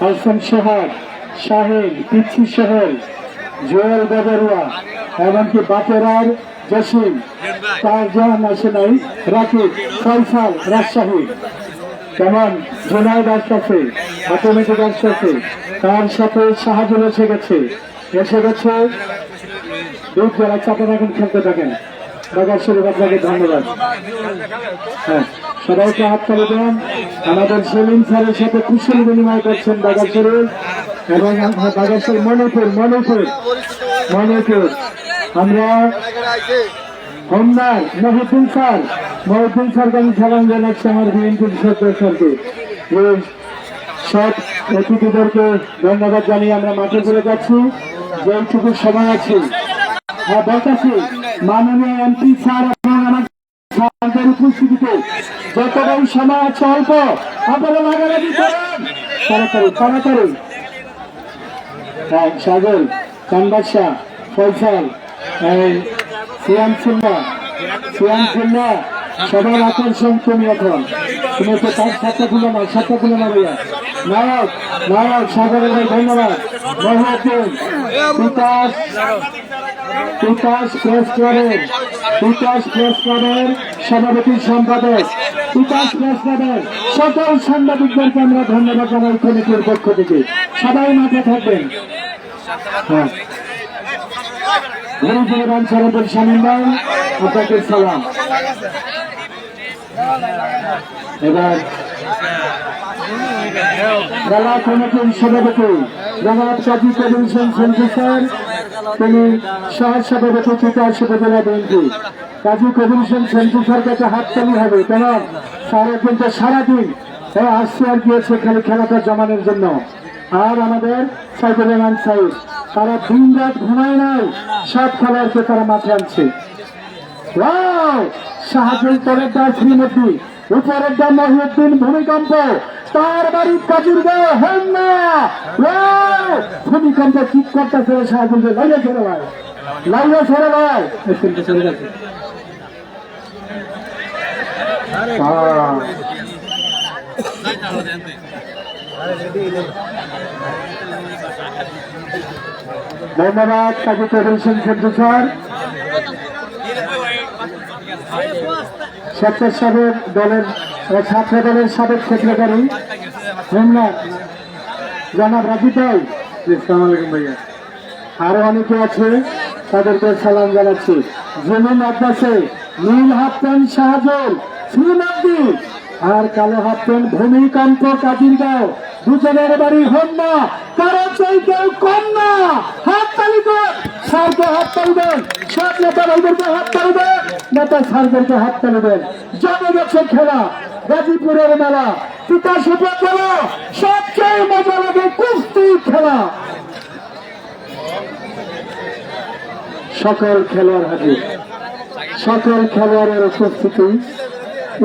হাসান সোহাগ, শাহিন, পিচ্ছি সোহেল, জোয়েল বাজারুয়া এমনকি বাকেরার জসিম, তার জাহান আসে নাই রাকিব ফয়সাল রাজশাহী। কেমন? জুনাইদ আসতেছে অটোমেটিক আসতেছে তার সাথে সাহায্য এসে গেছে। এসে গেছে দুধ যারা চাপে রাখেন খেলতে থাকেন। বাজার শরীফ আপনাকে ধন্যবাদ। হ্যাঁ। সবাইকে হাত তালি দেন। আমাদের সেলিম স্যারের সাথে কুশল বিনিময় করছেন শরীফ এবং শরীফ মণিপুর মণিপুর মণিপুর। আমরা হোমদার মহিউদ্দিন স্যার, মহিউদ্দিন স্যারকে আমি সালাম জানাচ্ছি আমার বিএনপির এই সব অতিথিদেরকে ধন্যবাদ জানিয়ে আমরা মাঠে চলে যাচ্ছি। যেটুকু সময় আছে হ্যাঁ বলতেছি, মাননীয় এমপি স্যার স্যারদের উপস্থিতিতে যতটাই সময় আছে অল্প আপনারা লাগালাগি করেন? তাড়াতাড়ি তাড়াতাড়ি। সাগর চান্দাসা ফয়সাল সিয়াম সিন্না, সিয়াম সিল্লা সবার আকর্ষণ তুমি এখন তুমি তো তার সাথে খুলে নাও সাথে খুলে নাও ভাইয়া। নায়ক নায়ক, সাগরের ভাই, ধন্যবাদ। মহাদিন বিকাশ বিকাশ প্রেস ক্লাবের, বিকাশ প্রেস ক্লাবের সভাপতি সম্পাদক, বিকাশ প্রেস ক্লাবের সকল সাংবাদিকদেরকে আমরা ধন্যবাদ জানাই কমিটির পক্ষ থেকে। সবাই মাঠে থাকবেন। হ্যাঁ। আপনাকে সালাম। এবার কমিটির সভাপতি হোসেন তিনি সহ সভাপতি বিএনপি। কাজী হোসেন কাছে হাততালি হবে। কেন কিন্তু সারাদিন আসছে আর গিয়েছে খালি খেলাটা জমানোর জন্য। আর আমাদের সাইদুর রহমান সাইদ তারা দিন রাত ঘুমায় নাই, সব খেলোয়াড়কে তারা মাঠে আনছে। সাহায্যের পরের দা শ্রীমতী। উপরের দা মহিউদ্দিন ভূমিকম্প। তার বাড়ির কাজুর হেন না। ভূমিকম্প ঠিক করতেছে সাহায্য লাইয়া ছেড়ে ভাই। লাইয়া ছেড়ে ভাই। ধন্যবাদ, কাজী কবির সিং সঞ্জু স্যার। স্বেচ্ছাসেবক দলের ছাত্র দলের সাবেক সেক্রেটারি হোমনাথ জনাব রাজু ভাই। ইসলাম আলাইকুম ভাইয়া। আরও অনেকে আছে তাদেরকে সালাম জানাচ্ছি। জমিন আব্বাসে নীল হাফ প্যান্ট শাহজল শ্রীনন্দী আর কালো হাফ প্যান্ট ভূমিকম্প কাজির গাঁও। দুজনের বাড়ি হন না কারও চাই কেউ কম না। হাত তালি হাত তালি দেন সব নেতা ভাইদেরকে হাত তালি দেন নেতা স্যারদেরকে হাত খেলা গাজীপুরের মেলা, তিতাস উপজেলা, সবচেয়ে মজা লাগে কুস্তি খেলা। সকল খেলোয়াড় হাজির, সকল খেলোয়াড়ের উপস্থিতি।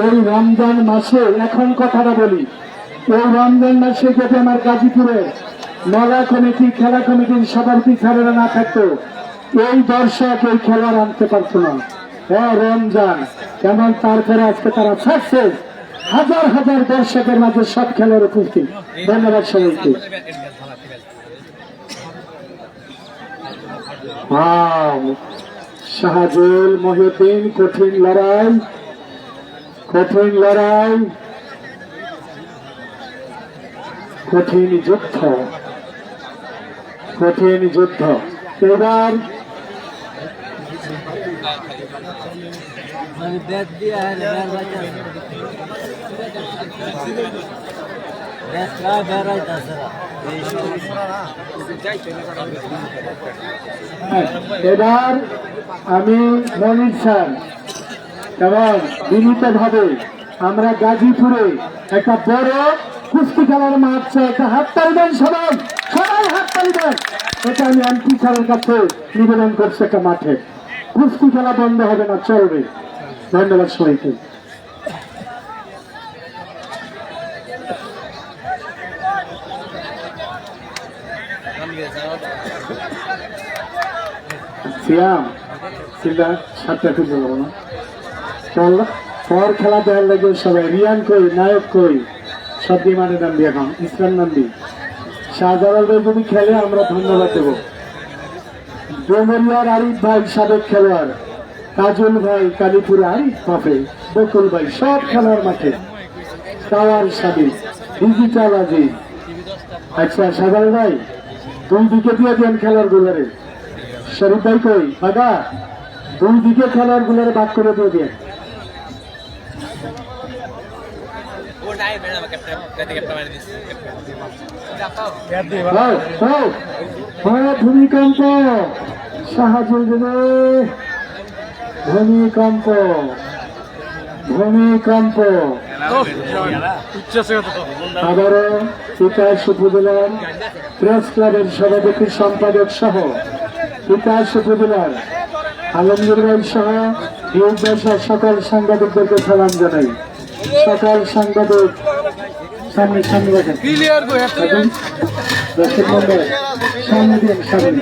এই রমজান মাসে, এখন কথাটা বলি, এই রমজান মাসে যদি আমার গাজীপুরে মেলা কমিটি, খেলা কমিটির সভাপতি স্যারেরা না থাকতো। এই দর্শক, এই খেলোয়াড় আনতে পারতো না। রমজান, কেমন তারপরে আজকে তারা সাকসেস হাজার হাজার দর্শকের মাঝে সব খেলোয়াড় উপস্থিত। ধন্যবাদ সবাইকে। শাহজুল মহিউদ্দিন, কঠিন লড়াই কঠিন লড়াই, কঠিন যুদ্ধ। কঠিন যুদ্ধ। এবার এবার আমি মনির স্যার এবং বিনীতভাবে আমরা গাজীপুরে একটা বড় কুস্তি খেলার মাঠ একটা হাত তালিবেন সবাই সবাই হাত তালিবেন এটা আমি এমপি স্যারের কাছে নিবেদন করছি একটা মাঠে। কুস্তি খেলা বন্ধ হবে না, চলবে। ধন্যবাদ সবাইকে। খেলা দেওয়ার লাগে সবাই, রিয়ান কই, নায়ক কই, সব বিমানে নামবি এখন, ইসলাম নামবি শাহজালাল ভাই যদি খেলে আমরা ধন্যবাদ দেব। ডোমরিয়ার আরিফ ভাই সাবেক খেলোয়াড়, কাজল ভাই কালীপুর আরিফ পাপে বকুল ভাই সব খেলার মাঠে। Tower Sabik digital Aziz. আচ্ছা সাগর ভাই, দুই দিকে দিয়ে দেন খেলার গুলারে শরীফ ভাই কই? বাগা দুই দিকে খেলার গুলারে বাদ করে দিয়ে দেন। ভূমিকম্প সাহায্য ভূমিকম্প ভূমিকম্প আবারও তিতাস উপজেলার প্রেস ক্লাবের সভাপতি সম্পাদক সহ তিতাস উপজেলার আলমগীর ভাই সহ সকল সাংবাদিকদেরকে সালাম জানাই সকল সাংবাদিক সামনে সামনে রাখেন দর্শক মন্ডল সামনে দিন সামনে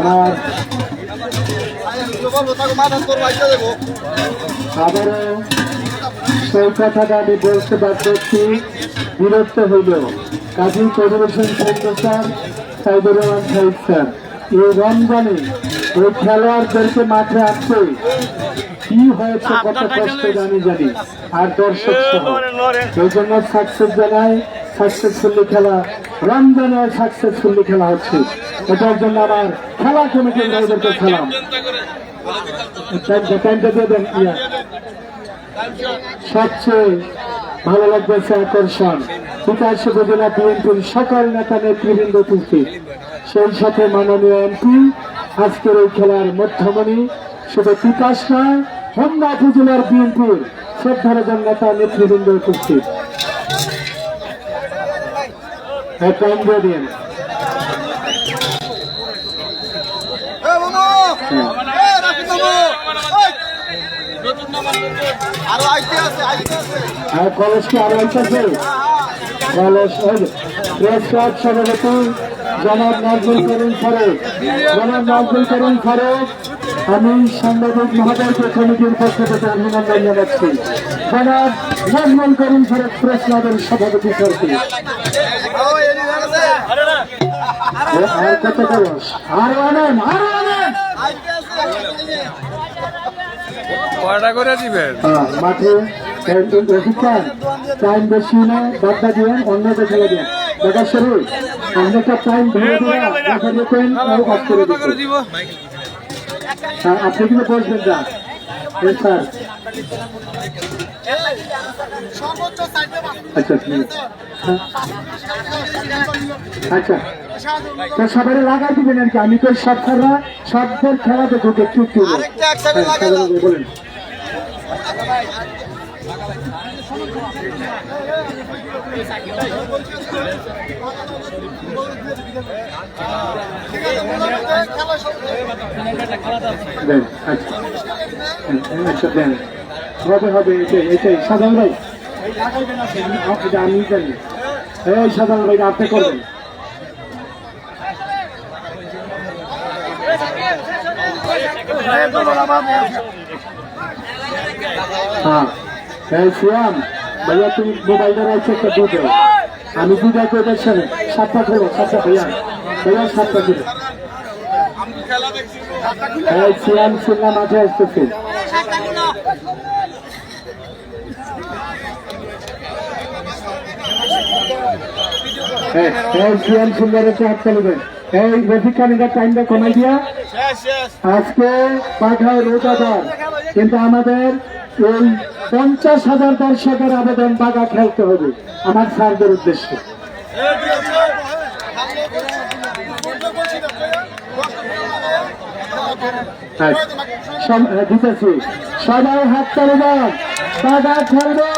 আমার আবারও সেই কথাটা আমি বলতে বাধ্য হচ্ছি বিরক্ত হইল কাজী কবির হোসেন সাহিত্য স্যার সাইদুর রহমান সাহিদ স্যার এই রমজানে ওই খেলোয়াড়দেরকে মাঠে আসছে কি হয়েছে কত কষ্ট জানি জানি আর দর্শক সহ। এই জন্য সাকসেস জানাই সাকসেসফুলি খেলা। রমজানে সাকসেসফুলি খেলা হচ্ছে। এটার জন্য আমার খেলা কমিটির ভাইদেরকে খেলাম টাইমটা টাইমটা দিয়ে দেন ইয়া। সবচেয়ে ভালো লাগতেছে আকর্ষণ। বিকাশ উপজেলা বিএনপির সকল নেতা নেতৃবৃন্দ উপস্থিত। সেই সাথে মাননীয় এমপি, আজকের এই খেলার মধ্যমণি, শুধু বিকাশ নয়, হোমনা উপজেলার বিএনপির শ্রদ্ধারজন নেতা নেতৃবৃন্দ উপস্থিত হ্যাঁ টাইম দিয়ে দিন আরও কলেজ কি প্রেস ক্লাব আমি সাংবাদিক মহোদয়কে কমিটির পক্ষ থেকে অভিনন্দন জানাচ্ছি। জনাব নাজমুল করিম প্রেস ক্লাবের সভাপতি আছে আর কত কলস আরও আনেন আরও আনেন। কয়টা করে দিবেন? হ্যাঁ, মাঠে টাইম বেশি না বার্তা দিবেন অন্য খেলে দিবেন দেখা শুরু অন্যটা টাইম ধরে দিতেন অফ করে দিব? হ্যাঁ, আপনি কিন্তু বসবেন না স্যার। সর্বোচ্চ সাইডে আচ্ছা আচ্ছা। তো সবাই লাগাই দিবেন আর কি। আমি তো সব খেলা সবদের খেলা দেখো একটু একটু বলেন। আচ্ছা। দেন। হবে হবে এটাই সাধারণ ভাই। আমি- জানি। এই সাধারণ ভাই আপনি করবেন। হ্যাঁ। আমি দুধ আছে আসতেছে। এই সুন্দরের এই টাইমটা দিয়া। আজকে পাঠায় রোজাদার। কিন্তু আমাদের এই পঞ্চাশ হাজার দর্শকের আবেদন খেলতে হবে আমার স্যারদের উদ্দেশ্যে। আচ্ছা, দিতেছি। সবাই হাত তালিবেন বাগা খেলবে।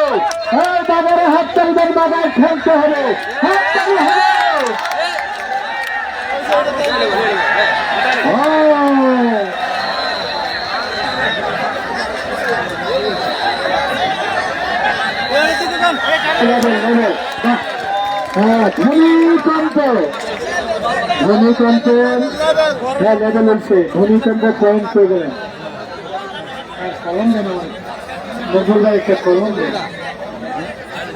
বাগারে হাত তালিবেন বাগায় খেলতে হবে হাত তালি হবে হ্যাঁ ভূমিকম্পের হ্যাঁ হচ্ছে ভূমিকম্প পয়েন্ট পেয়ে গেলেন কলম দেন আমার কলম দেন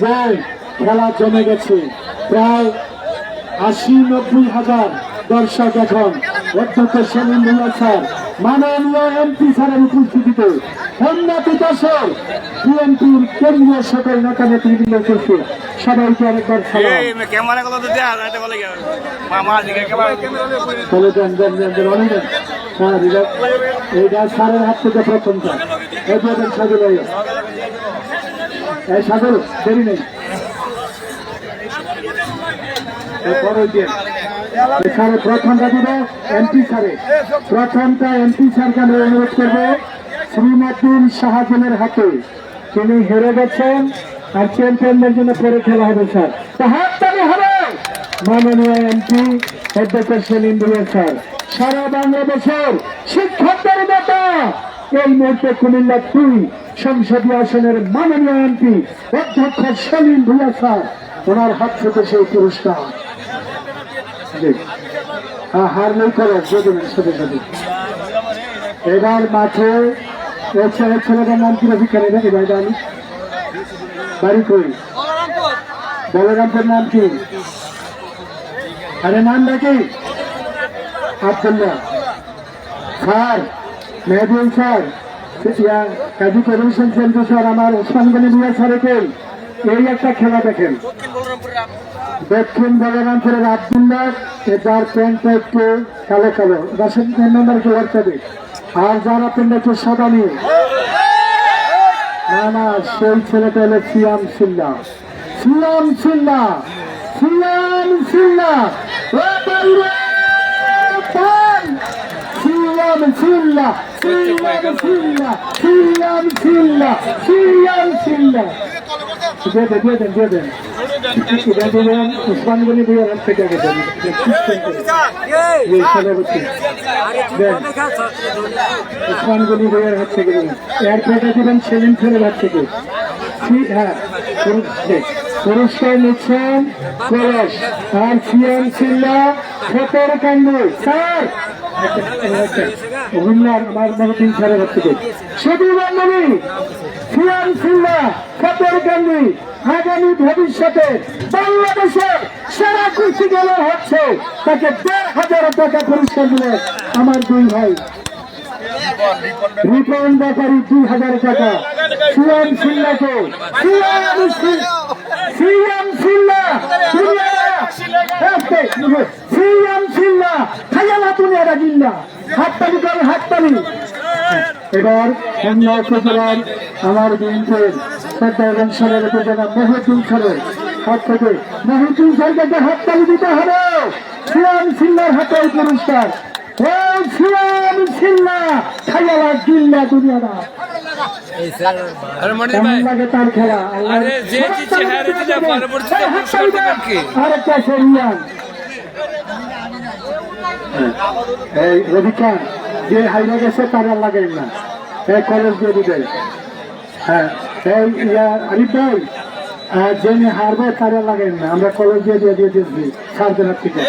যাই খেলা জমে গেছে। প্রায় আশি নব্বই হাজার দর্শক এখন অধ্যক্ষ সেলিম ভুয়া স্যার মাননীয় এমপি স্যারের উপস্থিতিতে উন্নতি দশর বিএনপির কেন্দ্রীয় সকল নেতা নেতৃবৃন্দ সবাইকে আরেকবার চলে যান যান যান যান অনেক হ্যাঁ এইটা স্যারের হাত থেকে প্রথমটা এই সাজু সাজু দেরি নেই। প্রথমটা তিনি হেরে গেছেন, আর চ্যাম্পিয়নদের জন্য পরে খেলা হবে, স্যার। মাননীয় এমপি অধ্যক্ষ সেলিম স্যার। সারা বাংলাদেশের শিক্ষকদের নেতা এই মুহূর্তে কুমিল্লা দুই সংসদীয় আসনের মাননীয় এমপি, অধ্যক্ষ সেলিম ভুইয়া স্যার ওনার হাত থেকে সেই পুরস্কার। হ্যাঁ হার নেই করে এবার মাঠে এই ছেলে ছেলেটার নাম কি রবি খেলে নাকি ভাই জানি বাড়ি কই বলরামপুর নাম কি? আরে নাম ডাকি আবদুল্লাহ। মেহদুল স্যার কাজী করিম সেন্টু স্যার, আমার ওসমান গনি মিয়া স্যারকে এই একটা খেলা দেখেন। দক্ষিণ বলরামপুরের আবদুল্লাহ যার প্যান্টটা একটু কালো কালো। দশের নম্বর কি হোয়াটসঅ্যাপে আর যার প্যান্টটা একটু সাদা নিয়ে। না না, সেই ছেলেটা হলো সিয়াম সিল্লা। সিয়াম সিল্লা সিয়াম সিল্লা ও বাইরে পান সিয়াম সিল্লা সিয়াম সিল্লা সিয়াম সিল্লা সিল্লা দিয়ে দেন দিয়ে দেন দিয়ে দেন গনি বইয়ের হাত থেকে আগে দেন গনি বইয়ের হাত থেকে দেবেন এয়ারপোর্টে দিবেন সেলিম খানের হাত থেকে সি- হ্যাঁ পুরুষ- পুরস্কার নিচ্ছেন কলস আর সিএম সিল্লা ফেতর কান্ডু স্যার আগামী ভবিষ্যতে বাংলাদেশের সেরা কুস্তি গেল হচ্ছে। তাকে দেড় হাজার টাকা পুরস্কার দিলে আমার দুই ভাই। রিপন ব্যাপারী দুই হাজার টাকা। সিএম সিল্লাকে সিএম সিএম সিল্লা সিএম সিল্লা খাইয়ালা দুনিয়ারা জিল্লা হাততালি করে হাততালি। এবার উপজেলার আমার বিএনপির সরকার সালের উপজেলা মহিউদ্দিন হাত থেকে মহিউদ্দিন সালকে হাততালি দিতে হবে। সিয়াম সিল্লার হাতে এই পুরস্কার। ও সিয়াম সিল্লা খাইয়ালা জিল্লা তার খেলা? আরে? আরেকটা সিরিয়ান এই রবিকা যে হাইরা গেছে তার লাগেন না। এই কলেজ দিয়ে হ্যাঁ এই ইয়া আরিফ ভাই যিনি হারবে তার লাগেন না। আমরা কলেজ দিয়ে দিয়ে দিয়ে দিচ্ছি থেকে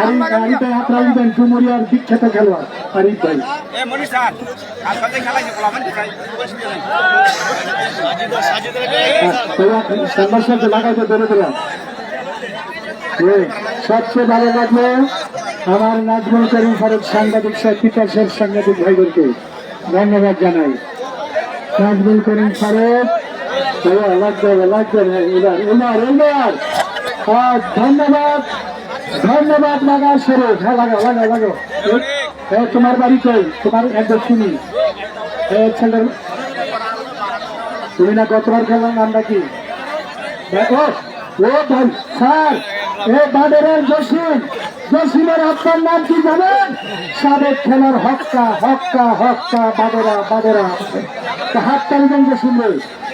আরিফ আরিফ ভাই আপনারা দিবেন ডুমুরিয়ার বিখ্যাত খেলোয়াড় আরিফ ভাই। সামনের লাগাইতে ধরে দিলাম সবচেয়ে ভালো লাগল আমার নাজমুল করিম ফারুক সাংবাদিক পিতাসের সাংবাদিক ভাইদেরকে ধন্যবাদ জানাই নাজমুল করিম ফারুক ধন্যবাদ ধন্যবাদ হ্যাঁ তোমার বাড়ি কই তোমার একবার শুনি তুমি না গতবার খেলাম ও ভাই স্যার এ বাডেরার জসিম জসিমের আপনার নাম কি জানেন? সাবেক খেলার হক্কা হক্কা হক্কা, বাদরা বাদরা। হাত টানবেন জসিম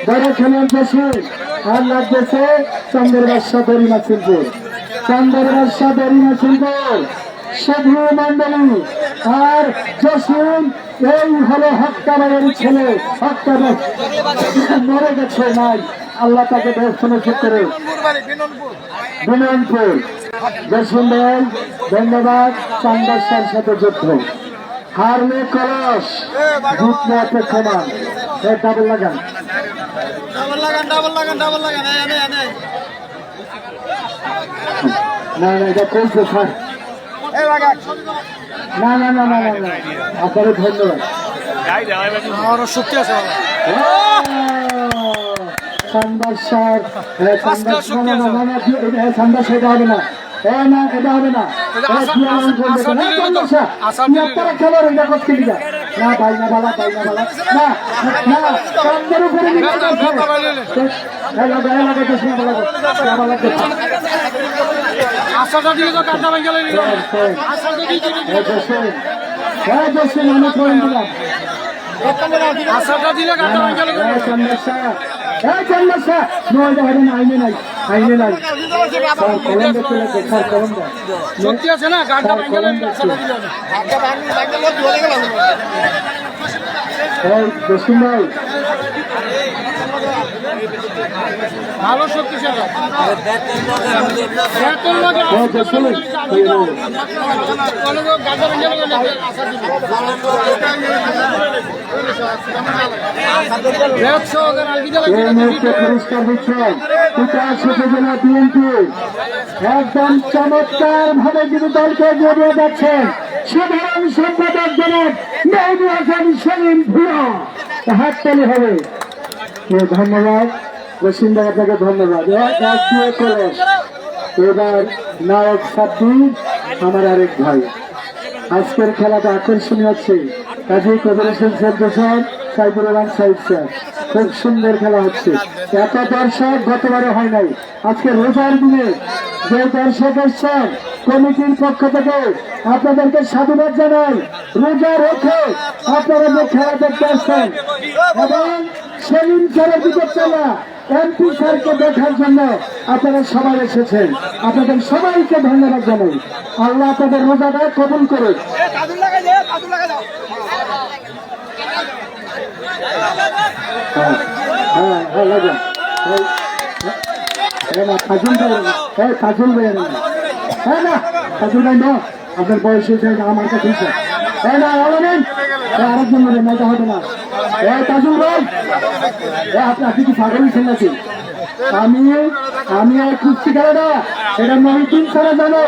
বড় খেলার জসিম আর লাগতেছে চন্দ্রের বাদশা দরিমা সিলপুর চন্দ্রের বাদশা দরিমা সিলপুর সাধু মন্ডলী আর জসিম, এই হলো হক্কা বাড়ির ছেলে। হক্কা মরে গেছে, নাই। আল্লাহ তাকে দর্শনে সুখ করে। বিননপুর ভাই ধন্যবাদ চান্দার সাথে যুদ্ধ। হারলে কলস জিতলে অপেক্ষমান এ ডাবল লাগান। ডাবল লাগান ডাবল লাগান ডাবল লাগান। না না এটা কমছে স্যার না না না না না না। আপনাদের ধন্যবাদ। হবে আছে স্যার না না না না সেটা হবে না। না এটা হবে না। আপনারা খেলোয়াড় এটা করতে দিবা না ভাই না বালা ভাই না বালা না না চান্দার উপরে বাবা আশাটা দিয়ে তো কাটা ভেঙে গেল হ্যাঁ জসিম হ্যাঁ জসিম আমি করে দিলাম শক্তি আছে না? দিলে এই জসিম ভাই ভালো শক্তি ছিল বেতন লাগে হ্যাঁ পুরস্কার দিচ্ছেন উপজেলা বিএনপি। একদম চমৎকার ভাবে যিনি দলকে জড়িয়ে যাচ্ছেন সাধারণ সম্পাদক জনাব মেহদু হাসান সেলিম ভুয়া। হাততালি হবে। ধন্যবাদ। ভাই আপনাকে ধন্যবাদ। এক এবার নায়ক সাব্বির, আমার আরেক ভাই। আজকের খেলাটা আকর্ষণীয় হচ্ছে। Kazi Kabir centre Saibur Rahman sir. খুব সুন্দর খেলা হচ্ছে। এত দর্শক গতবারে হয় নাই। আজকে রোজার দিনে যে দর্শক এসছেন, কমিটির পক্ষ থেকে আপনাদেরকে সাধুবাদ জানাই। রোজা রেখে আপনারা যে খেলা দেখতে আসছেন, এবং সেলিম স্যারের দিকে চলা এমপি স্যারকে দেখার জন্য আপনারা সবাই এসেছেন। আপনাদের সবাইকে ধন্যবাদ জানাই। আল্লাহ আপনাদের রোজাটা কবুল করুন হ্যাঁ হ্যাঁ হ্যাঁ আপনার বয়স হয়েছে আমার কাছে হয়েছেন আমি আমি আর ছাড়া জানো।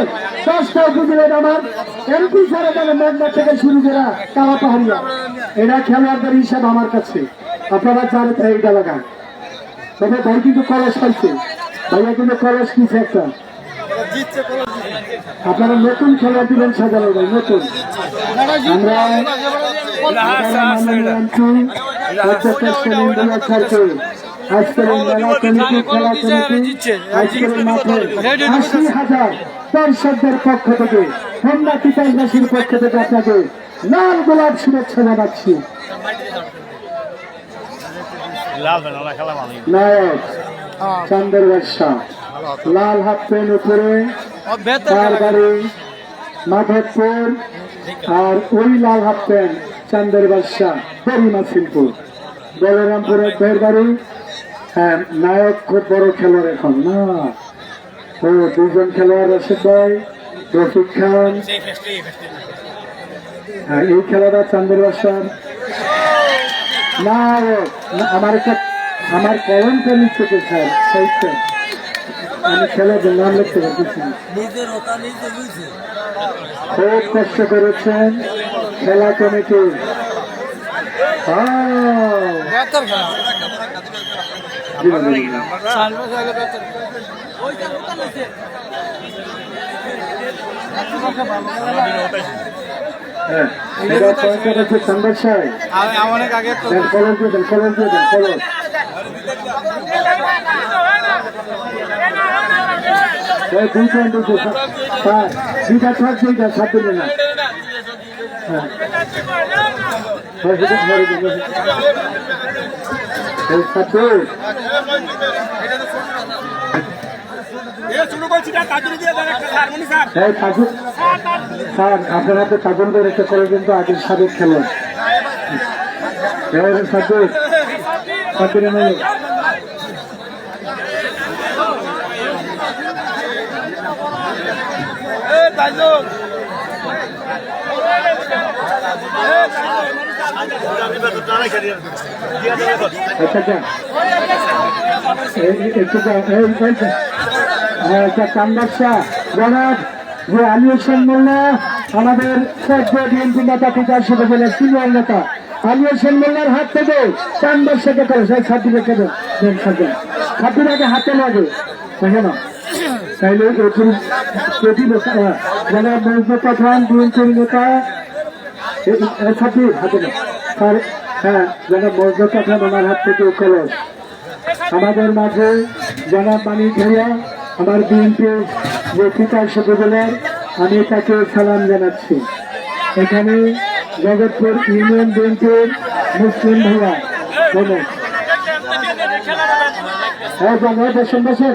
ছাড়া জানো শুরু পাহাড়িয়া। এটা হিসাব আমার কাছে। আপনারা জানেন এইটা লাগান। তবে ভাই কিন্তু কলস পাইছে ভাইয়া কিন্তু কলস কিছে একটা। আপনারা নতুন খেলা দিবেন সাজানো ভাই নতুন। আমরা আজকের মেলা কমিটি খেলা কমিটি আজকের মাঠে আশি হাজার দর্শকদের পক্ষ থেকে হোন্ডা পিতাইবাসীর পক্ষ থেকে আপনাকে লাল। গোলাপ শুভেচ্ছা জানাচ্ছি খেলা ভালো নায়ক চান্দের ব্যবসা লাল হাফ প্যান্ট উপরে তার বাড়ি মাধবপুর আর ওই লাল হাফ প্যান্ট চান্দের বাদশাহ পরিমা সিংপুর বলরামপুরের ফের বাড়ি হ্যাঁ নায়ক খুব বড় খেলোয়াড় এখন না? ও দুজন খেলোয়াড় রশিদ ভাই রফিক খান। হ্যাঁ এই খেলাটা চান্দের বাদশাহ না, আমার আমার কলমটা লিখতে স্যার সাহিত্য খুব কষ্ট করেছেন খেলা কমিটি। হ্যাঁ, বেতন খেলা দিলাম, দিলাম। হ্যাঁ, এটা পয়েন্টটা হচ্ছে চন্দর সাহেব অনেক আগে তো দেন কলম দিয়ে দেন কলম দিয়ে দেন কলম এই দুই পয়েন্ট দুটো স্যার দুইটা থাক দুইটা সাত দিলে না। হ্যাঁ হ্যাঁ, আপনার হাতে ঠাকুর করে একটা করে কিন্তু আগের সাবেক খেলোয়াড়। এই সাদ্দুর সাদ্দুর এনে আচ্ছা আচ্ছা এই- এই- একটু দাও, এই, এই যে, হ্যাঁ, আচ্ছা কান্দাসা যে আমাদের বিএনপি নেতা পিতার সাথে বলে সিনিয়র নেতা আলী হোসেন মোল্লার হাত থেকে কান্দাসাকে করে সার্টিফিকেট দেন সার্টিফিকেট হাতে লাগে দেখে না তাইলে প্রতি বছর জনাব মহিজা খান বিএনপির নেতা সার্টিফিকেট হাতে না হ্যাঁ জনাব মহিজা খান আমার হাত থেকে কলস আমাদের মাঝে জনাব মানি ভাইয়া, আমার বিএনপি যে পিতার উপজেলার আমি তাকে সালাম জানাচ্ছি। এখানে জগৎপুর ইউনিয়ন ব্যাংকের মুসলিম ভাইয়া হ্যাঁ জানা বসেন বসেন।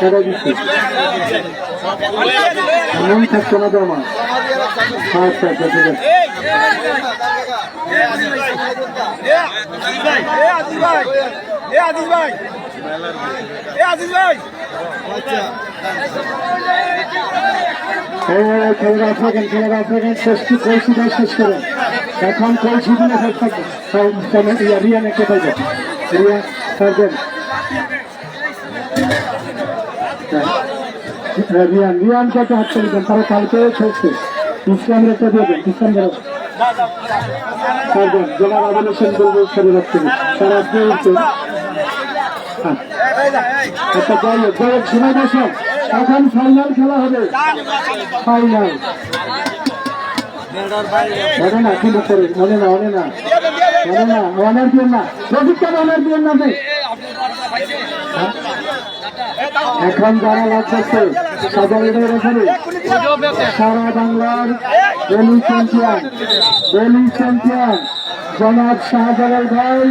সারা দিচ্ছি এমন থাকতো না তো আমার। আচ্ছা আচ্ছা ঠিক আছে। খেলাটা থাকেন খেলাটা শেষটি কলসি শেষ করেন এখন কলসি দিয়ে শেষ থাকবে রিয়ান একটা পাইবে। রিয়া সার্জেন রিয়ান, রিয়ানকে একটা হাত করে দেন, তারা কালকে খেলছে। ইসলামের একটা দিয়ে দেন ইসলামের সার্জেন জেলা আবুল হোসেন বলব শরীর রাখতে তারা আপনি হ্যাঁ। মনে না করে, মনে না মনে না মনে না, অনার না। রবিকার অনার দিয়ে না যে হ্যাঁ? এখন যারা লাগতেছে সাধারণের এখানে। সারা বাংলার বেলি চ্যাম্পিয়ন বেলি চ্যাম্পিয়ন জনাব শাহজালাল ভাই।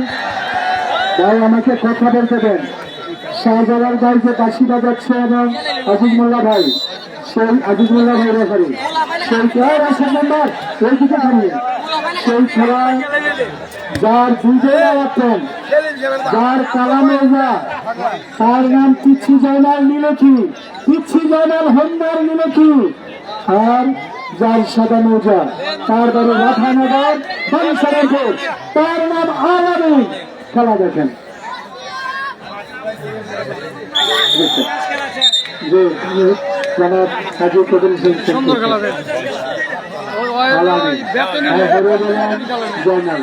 ভাই, আমাকে কথা বলতে দেন। শাহজালাল ভাই যে বাসি বাজাচ্ছে এবং আজিজ মোল্লা ভাই, সেই আজিজ মোল্লা ভাই রেফারি। সেই খেলার আসার নাম্বার ওই দিকে খানিয়ে সেই খেলা যার আছেন যার কালামে যা তার নাম পিচ্ছি জয়নাল নীলকি পিচ্ছি জয়নাল হন্দার নীলকি। আর যার সাদা মৌজা তার বাড়ি রাধানগর বারিসারের তার নাম আলামিন খেলা দেখেন। যে জনাব কাজী কবির সিং জয়নাল।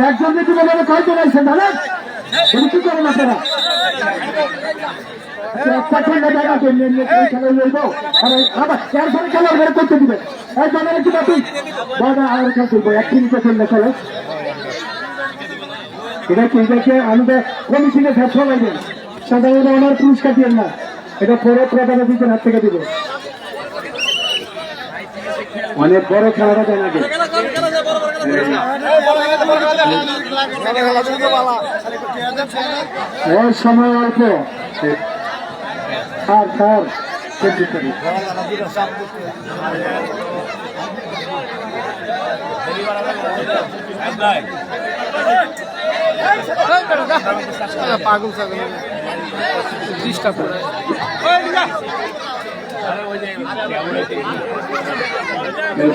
একজন যদি বলে কয়জন আইসেন দাদা তুমি কি করেন আপনারা করতে কি বাপি আর খেলা করব এক তিনটে খেললে খেলে। এটা কি এটাকে আমাদের কমিশনে ফেসলা লাগবে সাধারণত ওনার পুরস্কার দিয়ে না। এটা পরে প্রধানমন্ত্রীর হাত থেকে দিবে। অনেক বড় খেলাটা জানা যায় সময় অল্প। আর স্যার পাগল ছাগল। ডিস্টার্ব করে।